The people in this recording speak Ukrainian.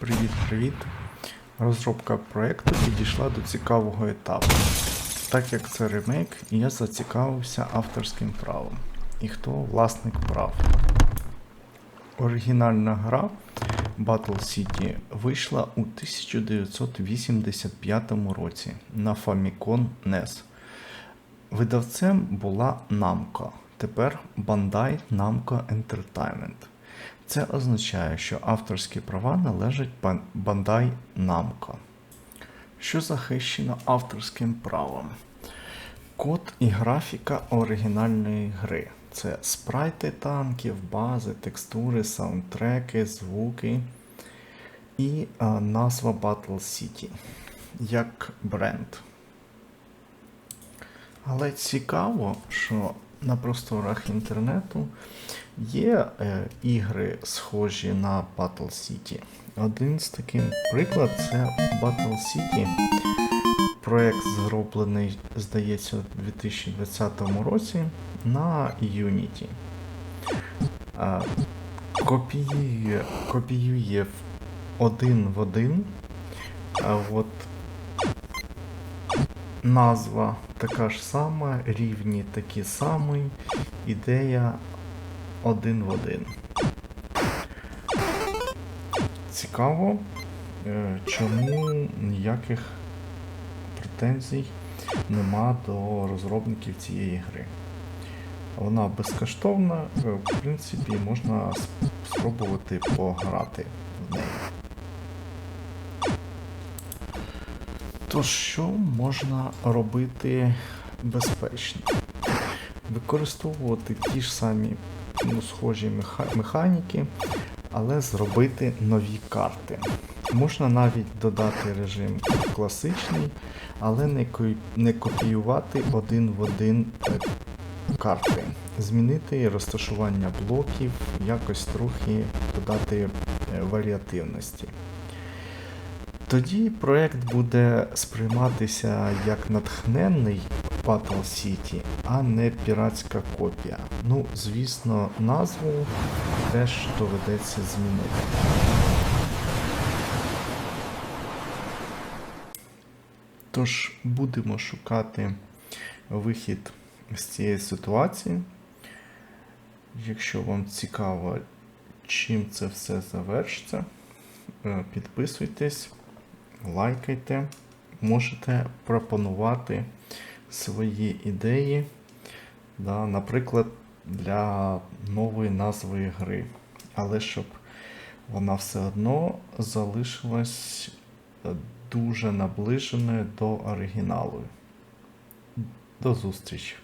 Привіт-привіт! Розробка проєкту підійшла до цікавого етапу. Так як це ремейк, я зацікавився авторським правом. І хто власник прав? Оригінальна гра Battle City вийшла у 1985 році на Famicom NES. Видавцем була Namco, тепер Bandai Namco Entertainment. Це означає, що авторські права належать Bandai Namco. Що захищено авторським правом? Код і графіка оригінальної гри. Це спрайти танків, бази, текстури, саундтреки, звуки і а, назва Battle City як бренд. Але цікаво, що на просторах інтернету є е, ігри, схожі на Battle City. Один з таких приклад це Battle City. Проект зроблений, здається, у 2020 році на Unity. А, Копіює, копіює один в один. А от назва така ж сама, рівні такі самі, ідея один в один. Цікаво, е, чому ніяких претензій нема до розробників цієї гри. Вона безкоштовна, е, в принципі, можна спробувати пограти в неї. Тож, що можна робити безпечно? Використовувати ті ж самі ну, схожі меха- механіки, але зробити нові карти. Можна навіть додати режим класичний, але не копіювати один в один е, карти. Змінити розташування блоків, якось трохи додати е, варіативності. Тоді проект буде сприйматися як натхненний Battle City, а не піратська копія. Ну, звісно, назву теж доведеться змінити. Тож будемо шукати вихід з цієї ситуації. Якщо вам цікаво, чим це все завершиться, е, підписуйтесь, лайкайте, можете пропонувати свої ідеї, да, наприклад, для нової назви гри. Але щоб вона все одно залишилась е, дуже наближеною до оригіналу. До зустрічі!